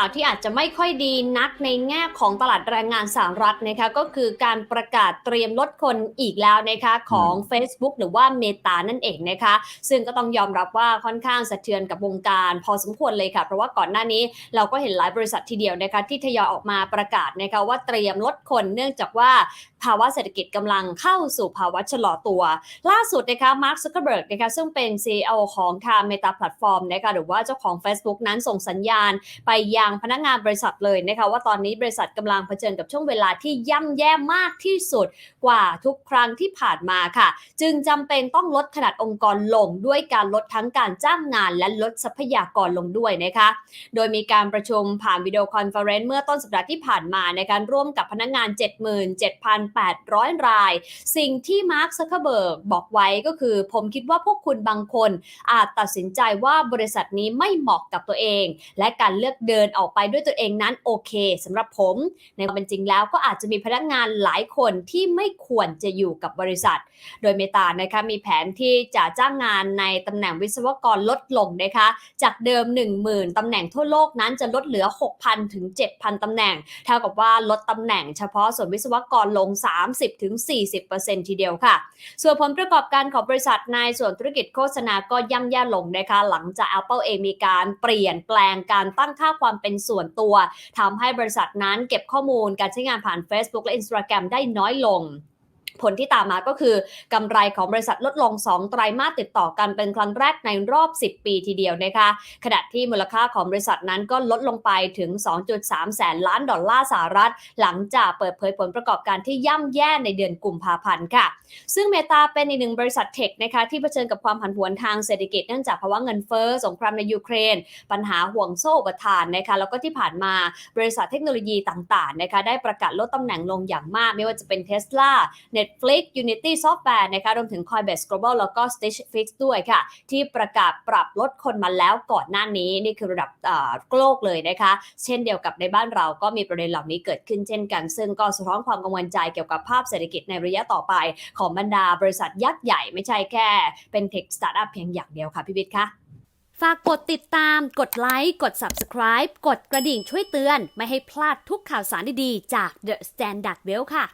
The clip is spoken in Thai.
ข่าวที่อาจจะไม่ค่อยดีนักในแง่ของตลาดแรงงานสหรัฐนะคะก็คือการประกาศเตรียมลดคนอีกแล้วนะคะของ Facebook หรือว่าเมตานั่นเองนะคะ ซึ่งก็ต้องยอมรับว่าค่อนข้างสะเทือนกับวงการพอสมควรเลยค่ะ เพราะว่าก่อนหน้านี้เราก็เห็นหลายบริษัททีเดียวนะคะที่ทยอยออกมาประกาศนะคะว่าเตรียมลดคนเนื่องจากว่าภาวะเศรษฐกิจกำลังเข้าสู่ภาวะชะลอตัว ล่าสุดนะคะมาร์คซักเคอร์เบิร์กนะคะซึ่งเป็น CEO ของทาง Meta Platform นะคะหรือว่าเจ้าของ Facebook นั้นส่งสัญญาณไปยังพนักงานบริษัทเลยนะคะว่าตอนนี้บริษัทกำลังเผชิญกับช่วงเวลาที่ย่ำแย่มากที่สุดกว่าทุกครั้งที่ผ่านมาค่ะ จึงจำเป็นต้องลดขนาดองค์กรลงด้วยการลดทั้งการจ้างงานและลดทรัพยากรลงด้วยนะคะโดยมีการประชุมผ่านวิดีโอคอนเฟอเรนซ์เมื่อต้นสัปดาห์ที่ผ่านมาในการร่วมกับพนักงาน77,800 ราย สิ่งที่มาร์คซักเคเบิร์กบอกไว้ก็คือ ผมคิดว่าพวกคุณบางคนอาจตัดสินใจว่าบริษัทนี้ไม่เหมาะกับตัวเอง และการเลือกเดินออกไปด้วยตัวเองนั้นโอเคสำหรับผม ในความเป็นจริงแล้วก็อาจจะมีพนักงานหลายคนที่ไม่ควรจะอยู่กับบริษัท โดยเมตานะคะมีแผนที่จะจ้างงานในตำแหน่งวิศวกรลดลงนะคะ จากเดิม 10,000ตำแหน่งทั่วโลกนั้นจะลดเหลือ 6,000 ถึง 7,000ตำแหน่ง เท่ากับว่าลดตำแหน่งเฉพาะส่วนวิศวกรลง30ถึง40%ทีเดียวค่ะ ส่วนผลประกอบการของบริษัทในส่วนธุรกิจโฆษณาก็ย่ำแย่ลงนะคะหลังจาก Apple เองมีการเปลี่ยนแปลงการตั้งค่าความเป็นส่วนตัวทำให้บริษัทนั้นเก็บข้อมูลการใช้งานผ่าน Facebook และ Instagram ได้น้อยลง ผลที่ตามมาก็คือกำไรของบริษัทลดลง 2 ไตรมาสติดต่อกันเป็นครั้งแรกในรอบ 10 ปีทีเดียวนะคะขณะที่มูลค่าของบริษัทนั้นก็ลดลงไปถึง 2.3 แสนล้านดอลลาร์สหรัฐ หลังจากเปิดเผยผลประกอบการที่ย่ำแย่ในเดือนกุมภาพันธ์ค่ะ ซึ่งเมตาเป็นอีกหนึ่งบริษัทเทคนะคะที่เผชิญกับความผันผวนทางเศรษฐกิจเนื่องจากภาวะเงินเฟ้อสงครามในยูเครน ปัญหาห่วงโซ่อุปทานนะคะแล้วก็ที่ผ่านมาบริษัทเทคโนโลยีต่างๆนะคะได้ประกาศลดตำแหน่งลงอย่างมาก ไม่ว่าจะเป็น Tesla Netflix Unity Software นะคะรวมถึง Coinbase Global แล้วก็ Stitch Fix ด้วยค่ะ ที่ประกาศปรับลดคนมาแล้วก่อนหน้านี้นี่คือระดับโลกเลยนะคะ เช่นเดียวกับในบ้านเราก็มีประเด็นเหล่านี้เกิดขึ้นเช่นกัน ซึ่งก็สะท้อนความกังวลใจเกี่ยวกับภาพเศรษฐกิจในระยะต่อไป ของบรรดาบริษัทยักษ์ใหญ่ไม่ใช่แค่เป็นเทคสตาร์ทอัพเพียงอย่างเดียวค่ะพี่วิทย์คะฝากกดติดตาม กดไลค์ กด Subscribe กดกระดิ่งช่วยเตือน ไม่ให้พลาดทุกข่าวสารดีๆ จาก The Standard Well ค่ะ